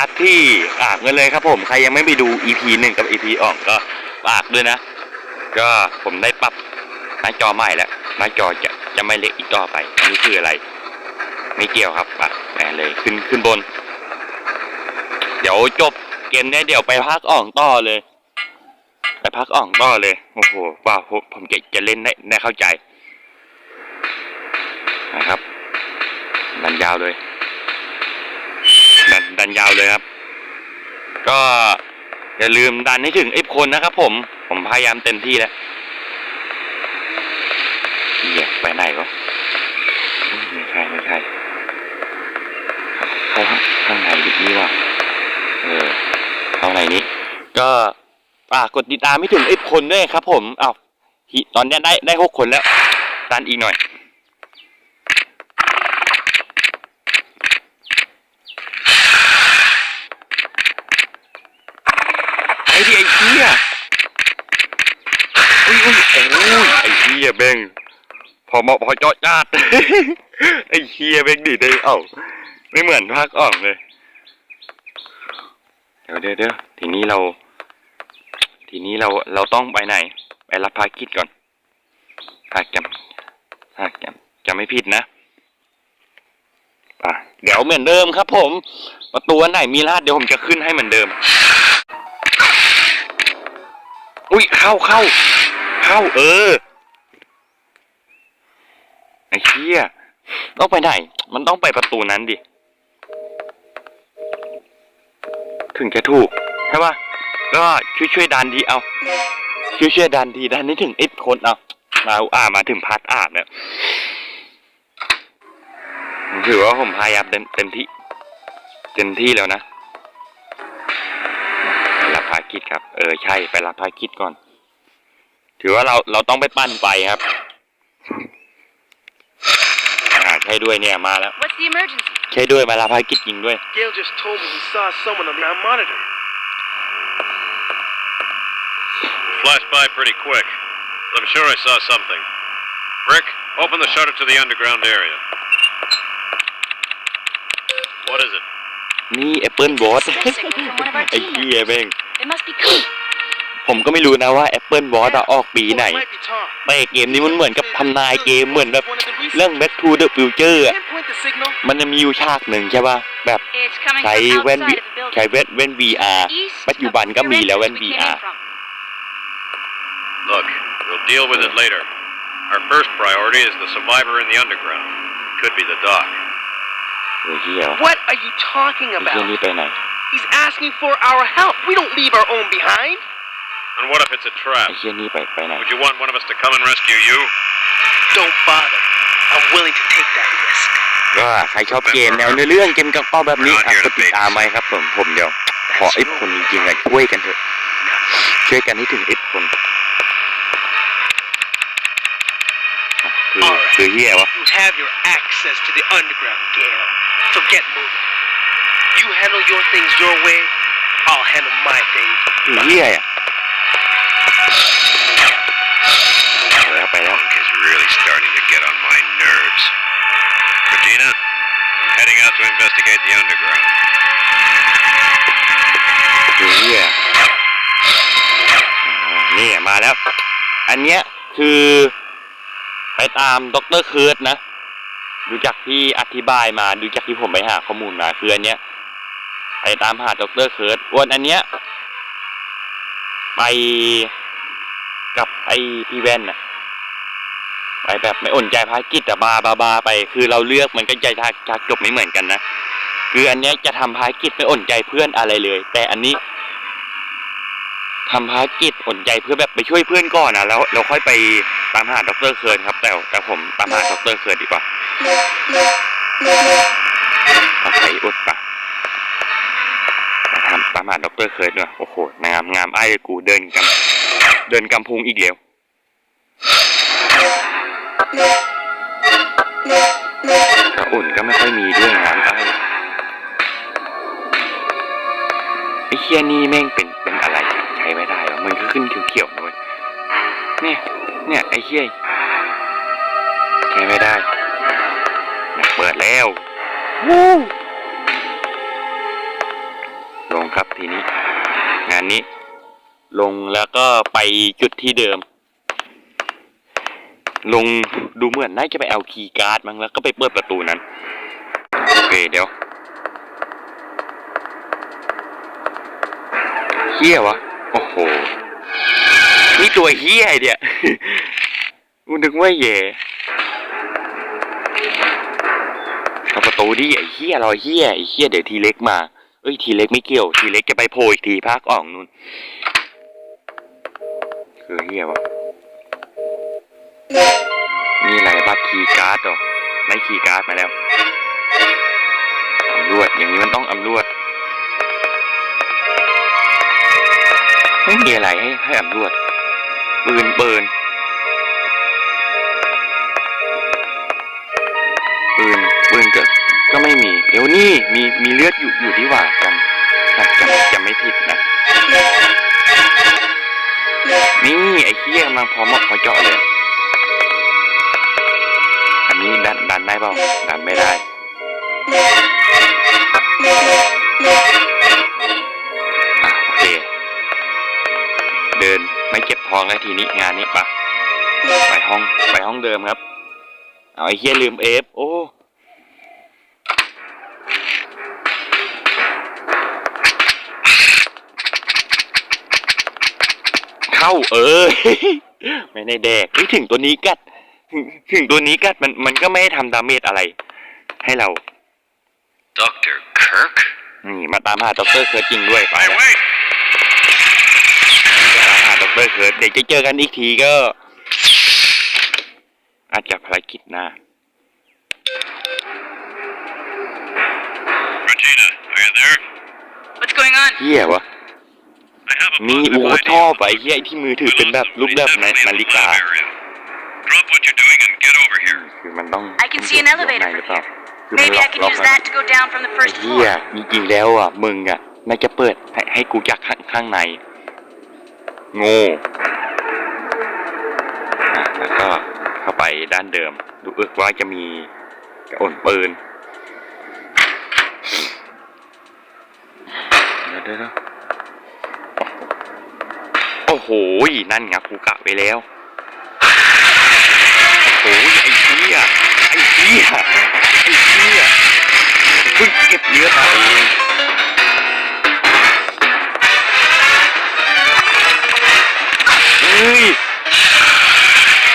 าร์ทที่ฝากกันเลยครับผมใครยังไม่ไปดู EP หนึ่งกับ EP อ่องก็ฝากด้วยนะ ก็ผมได้ปรับหน้าจอใหม่แล้วหน้าจอจะจะไม่เล็กอีกต่อไปอันนี่คืออะไร ไม่เกี่ยวครับปะแหมเลยขึ้นขึ้นบน เดี๋ยวจบเกมเนี้ยเดี๋ยวไปพักอ่องต่อเลย ไปพักอ่องต่อเลยโอ้โหว้าวผมจะจะเล่นได้ได้เข้าใจนะครับดันยาวเลย ดันยาวเลยครับ ก็อย่าลืมดันให้ถึงไอ้คนนะครับผม ผมพยายามเต็มที่แล้วเหี้ยไปไหนวะอืมไม่ใช่ไม่ใช่เข้าข้างในดินี่วะเออเข้าในนี้ ก็ฝากกดติดตามให้ถึงไอ้คนด้วยครับผมอ้าวตอนนี้ได้ได้หกคนแล้วดันอีกหน่อย ไอ้ที่ไอ้เหี้ยอุ้ยอุ้ยโอ้ยไอ้เหี้ยเบงพอเหมาะพอเจาะจาดไอ้เหี้ยเบงดีได้เอ้าไม่เหมือนภาคอ่องเลย เดี๋ยวเดี๋ยวเดี๋ยวทีนี้เรา ทีนี้เราเราต้องไปไหน ไปรับภารกิจก่อนถ้าจำถ้าจำจำไม่ผิดนะอะเดี๋ยวเหมือนเดิมครับ ผม ประตูอันไหนมีรหัสเดี๋ยวผมจะขึ้นให้เหมือนเดิม อุ้ยเข้าเข้าเข้าเออ เชี่ยต้องไปไหน มันต้องไปประตูนั้นดิ ถึงจะถูก ใช่ปะก็ช่วยช่วยดันทีเอา ช่วยช่วยดันทีดันนี้ถึงไอ้คนเอามาอ่ามาถึงพัดอาบเนี่ยผมถือว่าผมพยายามเต็มเต็มที่ เต็มที่แล้วนะไปรับภารกิจครับ เออใช่ไปรับภารกิจก่อน ถือว่าเราเราต้องไปปั้นไฟครับ ใช่ด้วยเนี่ยมาแล้ว What's the emergency? ใช่ด้วยมารับภารกิจจริงด้วย Gail just told me he saw someone on the monitor. Flashed by pretty quick. but I'm sure I saw something. Rick, open the shutter to the underground area. What is it? นี่แอปเปิลบอส Stress signal from one of our ไอ้เหี้ย teammates. เบ้ง It must be Coop. ผมก็ไม่รู้นะว่าแอปเปิลบอสอะออกปีไหน Well, it might be Tom. แต่เกมนี้มันเหมือนกับทำนายเกมเหมือนแบบ One of the recent- เรื่อง Back to the Future อะ Pinpoint the signal. มันจะมีอยู่ฉากหนึ่งใช่ป่ะ แบบ It's coming ใช้ from แว่น outside V of the building. ใช้แว่นแว่น VR East ปัจจุบัน of ก็มี the แล้วแว่น entrance we came VR in from. Look, we'll deal with it later. Our first priority is the survivor in the underground. Could be the doc. เฮ้ยเหี้ย What are you talking ไอ้เหี้ย about? นี่ไปไหน He's asking for our help. We don't leave our own behind. And what if it's a ไอ้ trap? เหี้ยนี่ไปไปไหน Would you want one of us to come and rescue you? Don't bother. I'm willing to take that risk. ก็ใครชอบเกมแนวเนื้อเรื่องเกมกับเป้าแบบนี้อ่ะกดติดตามไว้ครับผมผมเดี๋ยว ขอไอ้คนจริงๆอะช่วยกันเถอะ ช่วยกันให้ถึงไอ้คนอ่ะคือคือเหี้ยวะ You have your access to the underground, Gail. So get moving. You handle your things your way. I'll handle my things. คือเหี้ยอะ ไปแล้ว Funk is really starting to get on my nerves. Regina, I'm heading out to investigate the underground. คือเหี้ยอ๋อนี่มาแล้ว อันเนี้ยคือไปตามดรเคิร์ดนะ ดูจากที่อธิบายมา ดูจากที่ผมไปหาข้อมูลมา คืออันเนี้ยไปตามหาดรเคิร์ดวันอันเนี้ยไปกับไอพี่แว่นน่ะ ไปแบบไม่อ่นใจภารกิจแต่บาบาบาไป คือเราเลือกมันก็จะจากจบไม่เหมือนกันนะคืออันนี้จะทำภารกิจไม่อ่นใจเพื่อนอะไรเลย แต่อันนี้ทำภารกิจอ่นใจเพื่อแบบไปช่วยเพื่อนก่อนนะแล้วเราค่อยไปตามหาดรเคิร์นครับ แต่แต่ผมตามหาดรเคิร์นดีกว่าเอาใส่อุดปะมาทำตามหาดรเคิร์นด้วยโอ้โห งามงามไอ้กูเดินกำเดินกำพุงอีกแล้ว กระอุ่นก็ไม่ค่อยมีด้วยงามไอ้ไอ้เคียนี่แม่งเป็นเป็นอะไรใช้ไม่ได้หรอมันก็ขึ้นเขียวๆนะเว้ยเนี่ยเนี่ยไอ้เคียใช้ไม่ได้เปิดแล้ววู้งครับทีนี้ งานนี้ ลงแล้วก็ไปจุดที่เดิม ลงดูเหมือนน่าจะไปเอาคีย์การ์ดมั้งแล้วก็ไปเปิดประตูนั้นโอเคเดี๋ยวเฮียวะโอ้โหนี่ตัวเฮียเนี่ยกูนึกว่าแย่เอาประตูดิไอ้เฮียรอยเฮียไอ้เฮียเดี๋ยวทีเล็กมาเอ้ยทีเล็กไม่เกี่ยว ทีเล็กจะไปโผล่อีกทีภาคอ่องนู่นคือเฮียวะ นี่อะไรบัตรคีย์การ์ดเหรอไม่คีย์การ์ดมาแล้วอำรวจอย่างนี้มันต้องอำรวจไม่มีอะไรให้ให้อำรวจปืนปืนปืนปืนเกิดก็ไม่มี เดี๋ยวนี่มีมีเลือดอยู่อยู่ที่หว่าจำจำจำจำไม่ผิดนะ นี่ไอ้เหี้ยกำลังพร้อมมาพอเจาะเลย นี้ดันดันได้เปล่าดันไม่ได้ อะโอเค เดินไม่เก็บทองแล้วทีนี้งานนี้ปะไปห้องไปห้องเดิมครับ เอาไอ้เฮียลืมเอฟโอ้เข้าเออ ไม่ได้แดกไม่ถึงตัวนี้กัด ถึงถึงตัวนี้กัดมันมันก็ไม่ได้ทำดาเมจอะไร ให้เรา Dr. Kirk? นี่มาตามหาด็อกเตอร์เคิร์ดจริงด้วยไป Hey, แล้ว wait! ตามหาด็อกเตอร์เคิร์ดเดี๋ยวจะเจอกันอีกทีก็ อาจจะภารกิจหน้า Regina, are you there? What's going on? เฮียวะ I have a นี่ positive โอ้ idea. ชอบไปเฮียไอ้ที่มือถือเป็นแบบ รูปแบบนานาฬิกา Drop here. คือมันต้อง I can see an elevator หรือ from เปล่า here. คือมัน Maybe ล็อ I ก can ล็อก use มัน that to go down from the ไอ้ first เฮีย floor. จริงๆแล้วอะมึงอะน่าจะเปิดให้ให้กูจากข้างข้างในโง่อะแล้วก็เข้าไปด้านเดิม ดูเอึกว่าจะมีกระอ่นปืนเดี๋ยวเดี๋ยวเดี๋ยวโอ้โหนั่นไงกูกะไว้แล้ว หี้ยไอ้เหี้ยเพิ่งเก็บเลือดมาเองเฮ้ย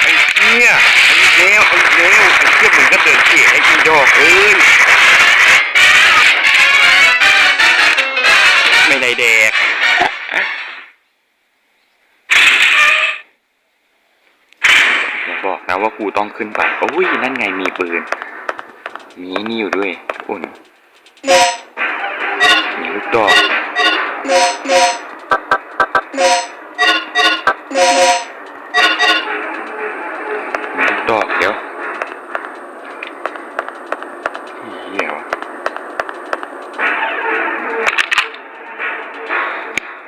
ไอ้เหี้ยไอ้แล้วไอ้แล้วไอ้เหี้ยมึงก็เดินเขี่ยไอ้อีดอกเอ้ยไม่ได้แดก อย่าบอ กูต้องขึ้นไปโอ้ยนั่นไงมีปืน มีนี่อยู่ด้วยอุ่นมีลูกดอกมีลูกดอกเดี๋ยวเหี้ยว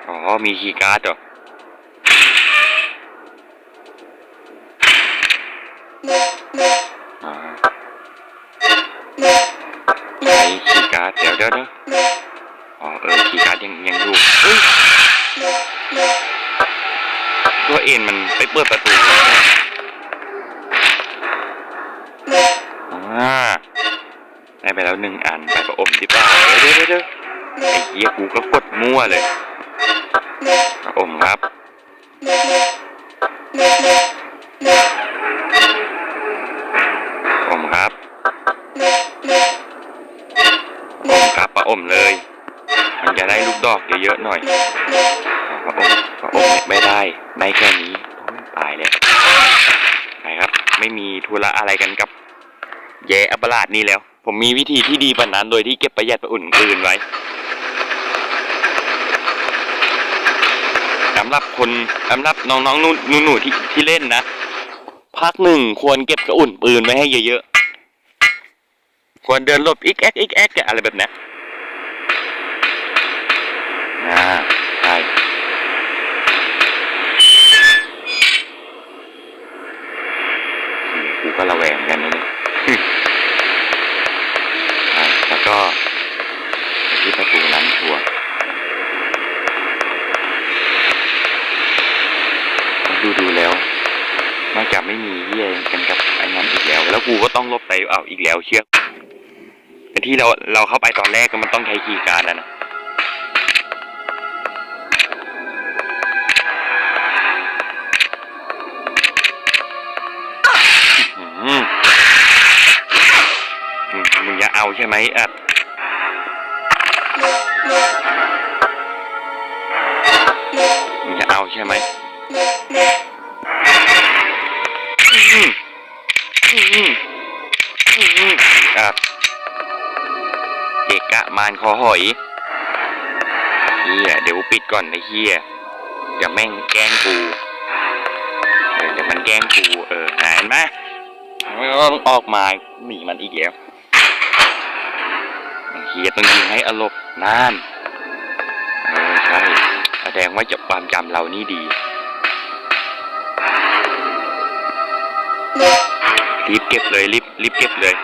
อ๋อมีคีย์การ์ดเหรอ ปประอมที่บ้านเดี๋ยวเดี๋ยวเดี๋ยวไอ้เหี้ยกูก็กดมั่วเลยประอมครับ อมครับ อมครับประอมเลย มันจะได้ลูกดอกเยอะๆหน่อยประอมประอมไม่ได้ได้แค่นี้ตายแล้วไปครับ ไม่มีธุระอะไรกันกับ แย่อัปลาดนี่แล้ว ผมมีวิธีที่ดีกว่านั้น โดยที่เก็บประหยัดไปอุ่นปืนไว้สำหรับคนสำหรับน้องๆหนูที่ที่เล่นนะภาคหนึ่งควรเก็บกระอุ่นปืนไว้ให้เยอะๆ ควรเดินหลบอีกแอกอีกแอกอะไรแบบนี้ยอ่าใช่กูก็ระแวงกันนะเนี่ย อ่าแล้วก็ไปที่ประตูนั้นชัวร์ ดูแล้วน่าจะไม่มีเฮียกันกับไอ้นั้นอีกแล้ว แล้วกูก็ต้องลบไปเอาอีกแล้วเชื่อแต่ที่ เราเข้าไปตอนแรกก็มันต้องใช้คีย์การ์ดแล้วนะมึงอย่าเอาใช่ไหมอะ กะมานคอหอยเฮียเดี๋ยวปิดก่อนไอ้เฮียเดี๋ยวแม่งแกล้งกูเออเดี๋ยวมันแกล้งกูเออหายไหมไม่ต้องออกมาหนีมันอีกแล้วเฮียต้องยิงให้อารมณ์นานเออใช่แสดงว่าจะความจำเรานี่ดีรีบเก็บเลยรีบรีบเก็บเลย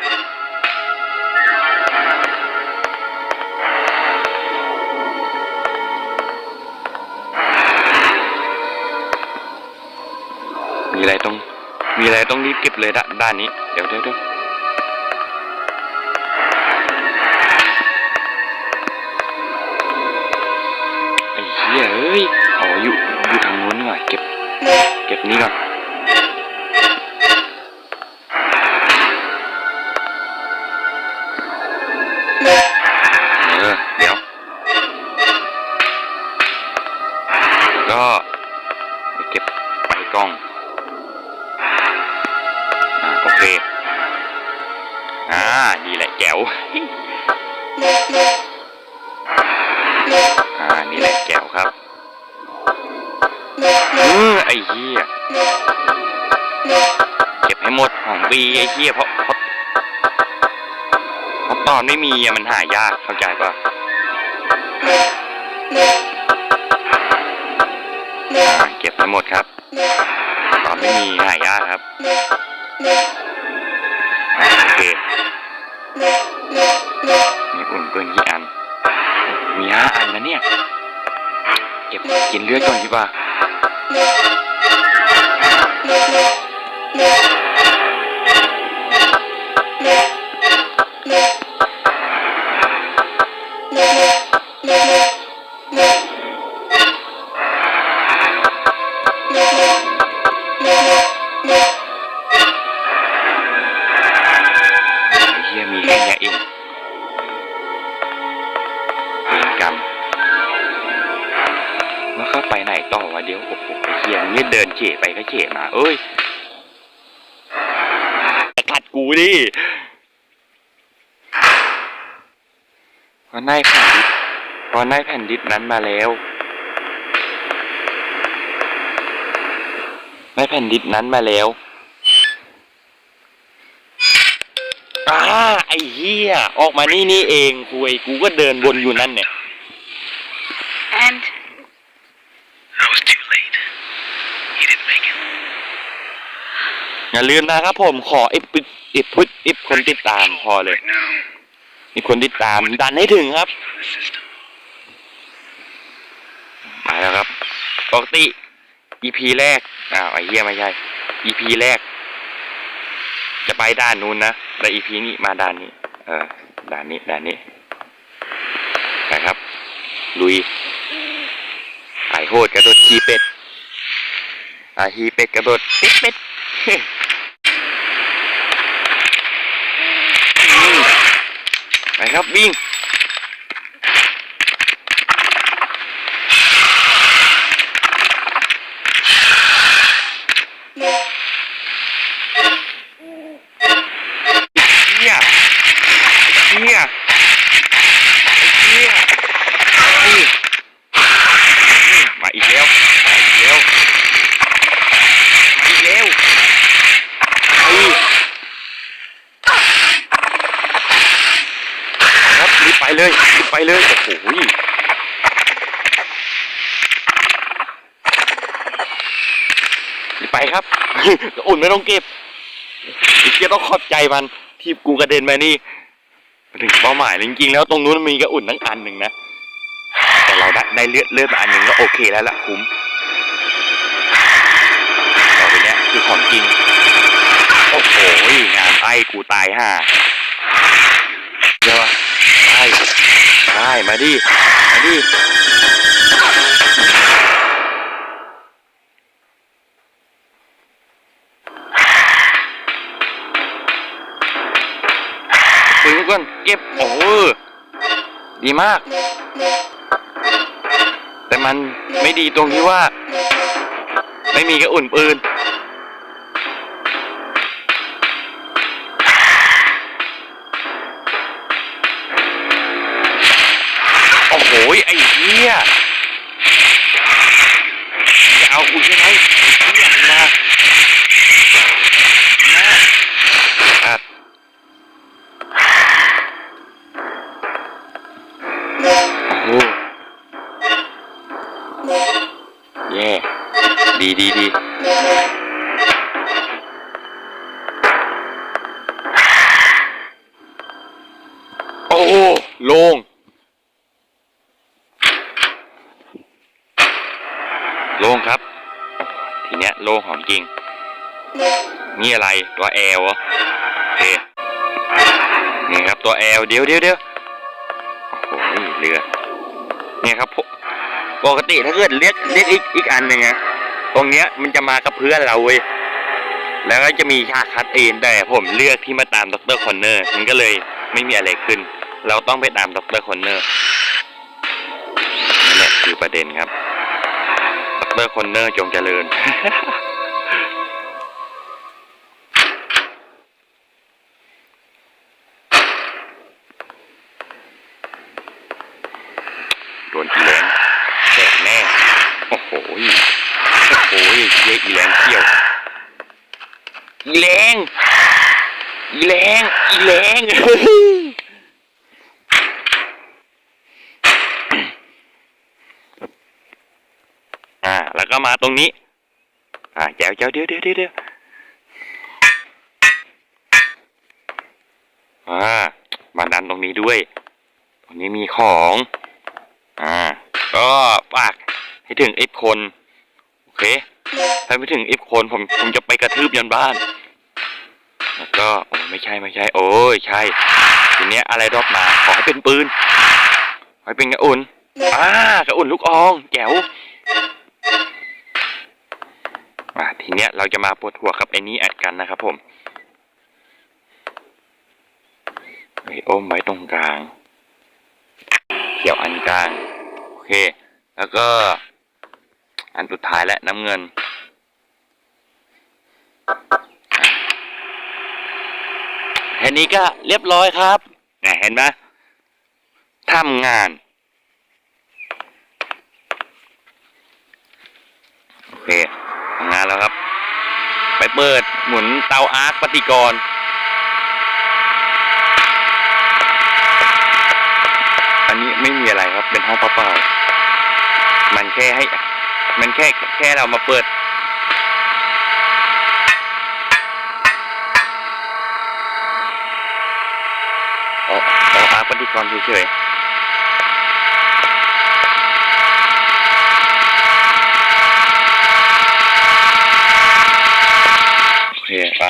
อะไรต้อง มีอะไรต้องรีบเก็บเลยด้านด้านนี้ เดี๋ยวเดี๋ยวเดี๋ยวไอ้เหี้ยเอ้ยอ๋ออยู่อยู่ทางนู้นนี่หว่าเก็บ เก็บนี้ก่อน เหี้ยเพราะเพราะเพราะตอนไม่มีอะมันหายากเข้าใจป่ะอ่าเก็บให้หมดครับ ตอนไม่มีหายากครับอ่าโอเคมีอุ่นเปืนกี่อัน มีห้าอันนะเนี่ย เก็บกินเลือดก่อนดีกว่า ไปไหนต่อวะเดี๋ยวโอ้โหไอ้เฮียงนี่เดินเฉะไปก็เฉะมา เอ้ยตัดกูดิพอได้แผ่นดิสพอได้แผ่นดิสนั้นมาแล้วได้แผ่นดิสนั้นมาแล้วอ่าไอ้เหี้ยออกมานี่นี่เองคุยกูก็เดินวนอยู่นั่นเนี่ย อย่าลืมนะครับผมขออิบอิบพุทอิบคนติดตามพอเลยมีคนติดตามดันให้ถึงครับมาแล้วครับปกติ EP แรกอ้าวไอ้เหี้ยไม่ใช่ EP แรก จะไปด้านนู้นนะแต่ EP นี้มาด้านนี้ เออด้านนี้ด้านนี้ไปครับลุยไายโหดกระโดดขี่เป็ดไอ่าขี่เป็ดกระโดดเป็ดเป็ด อืมไป ครับวิ่ง เฮียเฮียเฮียเฮ้ยมาอีกแล้วมาอีกแล้วมาอีกแล้วเฮ้ยครับรีบไป เลยไปเลยโอ้โหไปครับ อุ่นไม่ต้องเก็บเกียต้องขอบใจมันที่กูกระเด็นมานี่ถึงเป้าหมายจริงๆแล้วตรงนู้นมีกระอุ่นทั้งอันหนึ่งนะ แต่เราได้ไดเลือดเลือดมาอันหนึ่งก็โอเคแล้วล่ะคุ้มแต่เนี้ยคือของจริง โอ้โหงานไอ้กูตายห่าเดี๋ยววะ ได้ได้มาดิ มาดิปืนก่อนเก็บ โอ้ดีมาก แต่มันไม่ดีตรงที่ว่า ไม่มีกระอุ่นปืน เหี้ยจะเอากูใช่ไหมเหี้ยมามาอัดโอ้โหแย่ดีดีดี ทีเนี้ยโล่งของจริง นี่อะไรตัวแอลเหรอโอเคนี่ครับตัวแอลเดี๋ยวเดี๋ยวเดี๋ยวโอ้โหเรือเนี่ยครับปกติถ้าเกิดเรียกเรียกอีกอีกอันหนึ่งอะตรงเนี้ยมันจะมากับเพื่อนเราเว้ยแล้วก็จะมีฉากคัดเองแต่ผมเลือกที่มาตามด็อกเตอร์คอนเนอร์มันก็เลยไม่มีอะไรขึ้น เราต้องไปตามด็อกเตอร์คอนเนอร์นั่นแหละคือประเด็นครับ ดรคอนเนอร์จงเจริญ โดนอีแรงแตกแน่ โอ้โหโอ้โหเยอะอีแรงเที่ยว อีแรงอีแรงอีแรง อ่า แล้วก็มาต รงนี้ อ่าแจวแจวเดี๋ยวเดี๋ยวเดี๋ยวเดี๋ยวอ่ามาดันตรงนี้ด้วย ตรงนี้มีของ อ่า ก็ฝากให้ถึงเอฟคน โอเค ถ้าไม่ถึงเอฟคนผมผมจะไปกระทืบยันบ้าน แล้วก็โอ้ไม่ใช่ไม่ใช่ โอ้ยใช่ ทีเนี้ยอะไรรอบมา ขอให้เป็นปืน ขอให้เป็นกระอุ่นอ่ากระอุ่นลูกออง แจ๋ว อ่าทีเนี้ยเราจะมาปวดหัวกับไอ้นี้แอดกันนะครับผมไอ้อมไว้ตรงกลาง เขียวอันกลาง โอเค แล้วก็ อันสุดท้ายและน้ำเงิน แค่นี้ก็เรียบร้อยครับเนี่ยเห็นไหมทำงาน โอเค งานแล้วครับ ไปเปิดหมุนเตาอาร์คปฏิกรอันนี้ไม่มีอะไรครับเป็นห้องเปล่าๆมันแค่ให้ มันแค่แค่เรามาเปิดออาอาร์คปฏิกรเฉยๆ โอเค ปะ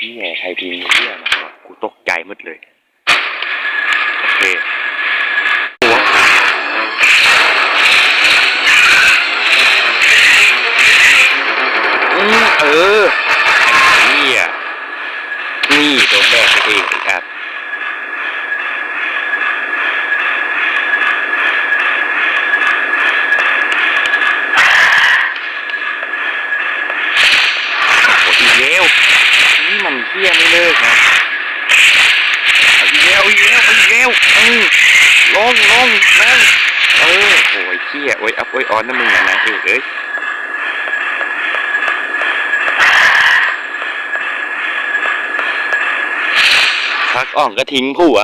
นี่ไงใครพิมพ์เรื่องมาวะกูตกใจหมดเลย โอเคตัวเออไอ้เหี้ยนี่โดนแบกไปเองอีกอะโอ้โหอีกแล้วนี่มันเหี้ยไม่เลิกนะเอาอีกแล้วอีกแล้วเอาอีกแล้วอืมลงลงลงเออโอ้ยเหี้ย โอ้ยอัพโอ้ยออนนะมึงอะนะเออเอ้ยพักอ่อนก็ทิ้งผัว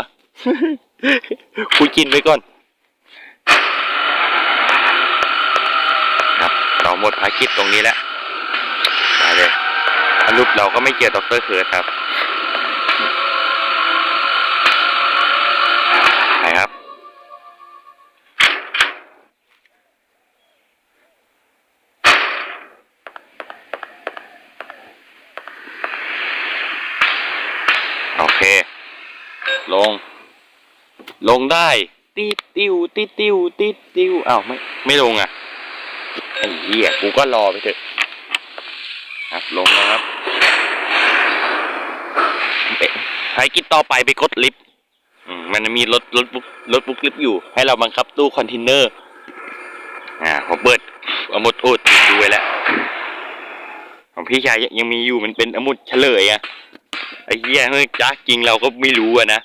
คุยกินไปก่อน ครับ เราหมดภารกิจตรงนี้แล้วไปเลยสรุปเราก็ไม่เจอดรเคิร์ดครับ งได้ติดติวติดติวติดติวอ้าวไม่ไม่ลงอะไอ้เหี้ยกูก็รอไปเถอะครับลงแล้วครับเอ๊ะภารกิจต่อไปไปกดลิฟต์อืมมันมีรถรถบุ๊กรถบุ๊กลิฟต์อยู่ ให้เราบังคับตู้คอนเทนเนอร์อ่าผมเปิดอมุดอุดดูไว้แล้วของพี่ชายยังยังมีอยู่มันเป็นอมุดเฉลยอะไอ้เหี้ยเฮ้ยจ้าจริงเราก็ไม่รู้อะนะ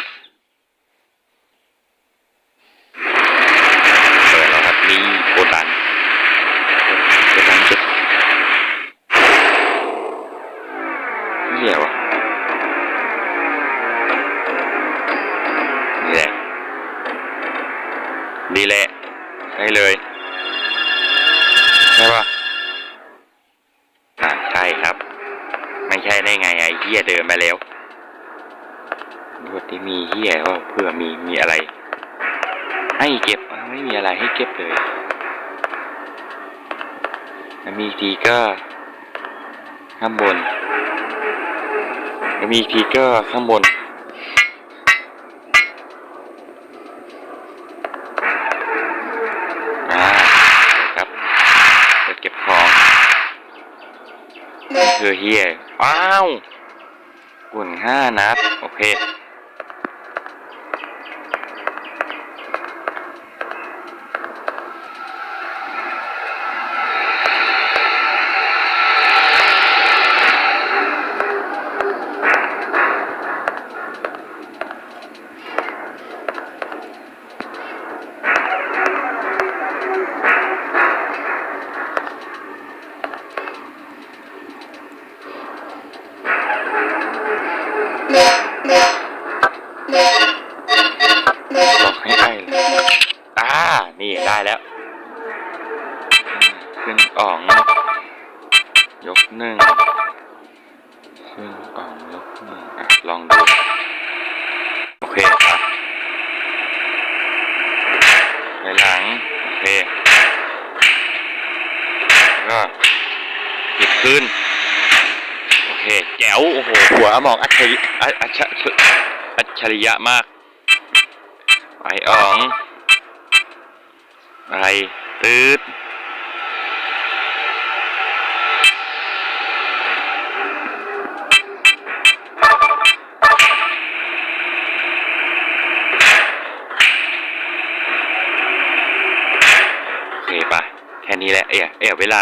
ดีแหละใช่เลยใช่ปะอ่าใช่ครับ ไม่ใช่ได้ไงไอ้เฮียเดินมาแล้วดูที่มีเฮียว่าเพื่อมีมีอะไร ให้เก็บไม่มีอะไรให้เก็บเลยมีทีก็ข้างบนมีทีก็ข้างบน อ่าครับเปิดเก็บของ นี่คือเฮียว้าวกุ่นห้านั ด ฉริยะมาก ไออ๋อง อะไร ตืดคปะแค่นี้แหละ เอ๋เอ๋เวลา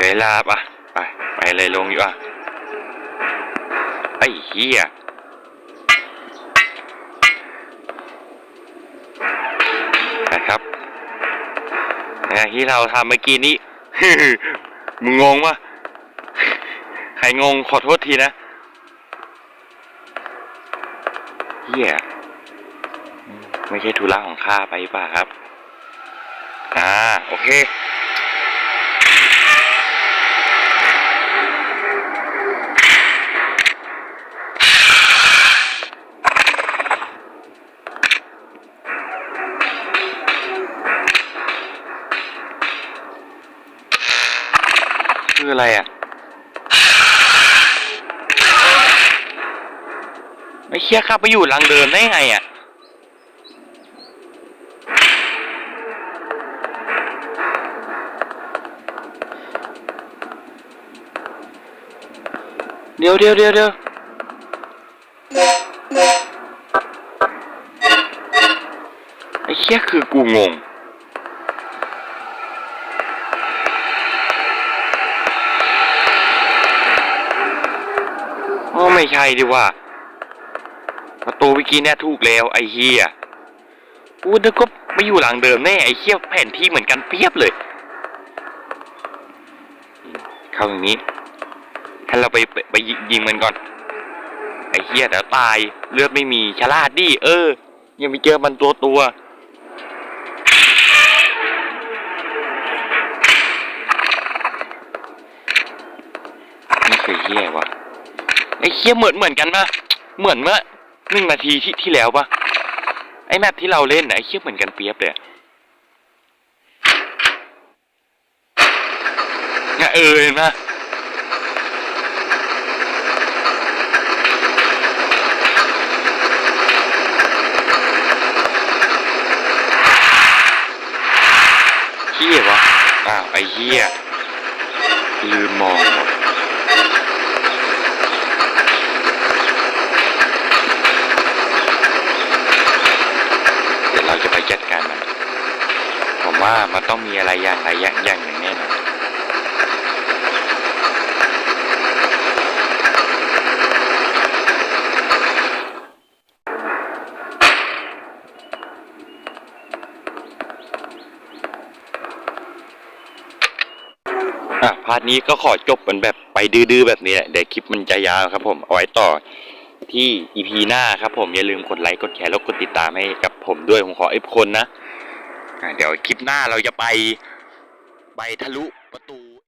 เวลาปะไป ไปเลยลงดีกว่าไอ้ เหี้ยนะครับอย่างที่เราทำเมื่อกี้นี้ มึงงงปะใครงงขอโทษทีนะเฮียไม่ใช่ธุระของข้าไปป่ะครับ อ่า โอเค คืออะไรอะ ไม่เชี่ยข้าไปอยู่หลังเดิมได้ไงอะ เดี๋ยวเดี๋ยวเดี๋ยวเดี๋ยวไอ้เชี่ยคือกูงง ไม่ใช่ดิว่าประตูเมื่อกี้เนี่ยถูกแล้วไอ้เฮียกูนึกว่าไม่อยู่หลังเดิมแน่ไอ้เฮียแผนที่เหมือนกันเปียบเลย เข้าอย่างนี้ให้เราไปไปยิงมันก่อน ไอ้เฮียเดี๋ยวตายเลือดไม่มีฉลาดดิเออ ยังไปเจอมันตัวตัวนี่คือเฮียวะ ไอ้เคี้ยเหมือนเหมือนกันปะเหมือนเมื่อหนึ่งนาทีที่ที่แล้วปะไอ้แมปที่เราเล่นนะไอ้เคี้ยเหมือนกันเปียบเลยเนี่เออเห็นปะเฮี้ยวะอ้าวไอ้เฮี้ยลืมมองหมด จัดการมัน ผมว่ามันต้องมีอะไรอย่างไรอย่างอย่างหนึ่งแน่นอนอะพาร์ทนี้ก็ขอจบเป็นแบบไปดื้อๆแบบนี้แหละเดี๋ยวคลิปมันจะยาวครับผม เอาไว้ต่อที่ EP หน้าครับผม อย่าลืมกดไลค์ กดแชร์ แล้วกดติดตามให้กับ ผมด้วย ผมขอเอฟคนนะะเดี๋ยวคลิปหน้าเราจะไป ไปทะลุประตู